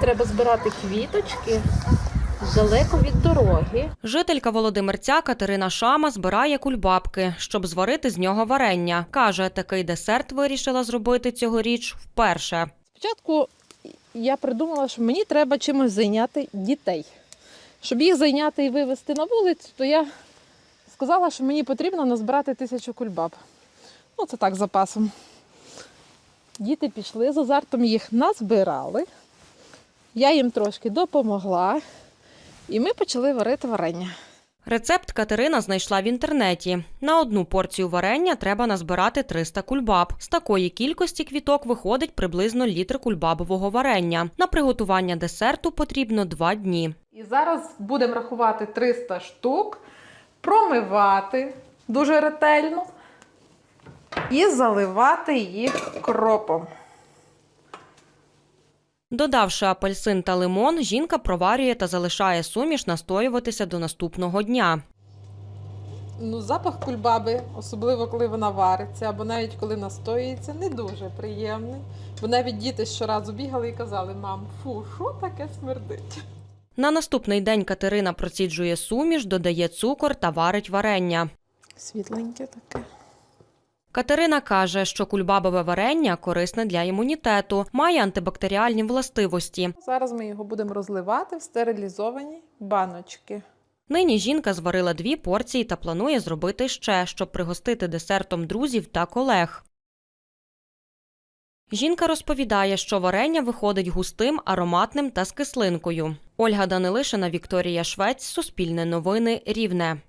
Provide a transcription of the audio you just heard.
Треба збирати квіточки далеко від дороги. Жителька Володимирця Катерина Шама збирає кульбабки, щоб зварити з нього варення. Каже, такий десерт вирішила зробити цьогоріч вперше. Спочатку я придумала, що мені треба чимось зайняти дітей. Щоб їх зайняти і вивезти на вулицю, то я сказала, що мені потрібно назбирати тисячу кульбаб. Ну, це так запасом. Діти пішли з азартом, їх назбирали. Я їм трошки допомогла, і ми почали варити варення. Рецепт Катерина знайшла в інтернеті. На одну порцію варення треба назбирати 300 кульбаб. З такої кількості квіток виходить приблизно літр кульбабового варення. На приготування десерту потрібно 2 дні. І зараз будемо рахувати 300 штук, промивати дуже ретельно і заливати їх кропом. Додавши апельсин та лимон, жінка проварює та залишає суміш настоюватися до наступного дня. Ну, запах кульбаби, особливо коли вона вариться, або навіть коли настоюється, не дуже приємний. Бо навіть діти щоразу бігали і казали: мам, фу, що таке смердить? На наступний день Катерина проціджує суміш, додає цукор та варить варення. Світленьке таке. Катерина каже, що кульбабове варення корисне для імунітету, має антибактеріальні властивості. Зараз ми його будемо розливати в стерилізовані баночки. Нині жінка зварила дві порції та планує зробити ще, щоб пригостити десертом друзів та колег. Жінка розповідає, що варення виходить густим, ароматним та з кислинкою. Ольга Данилишина, Вікторія Швець, Суспільне новини, Рівне.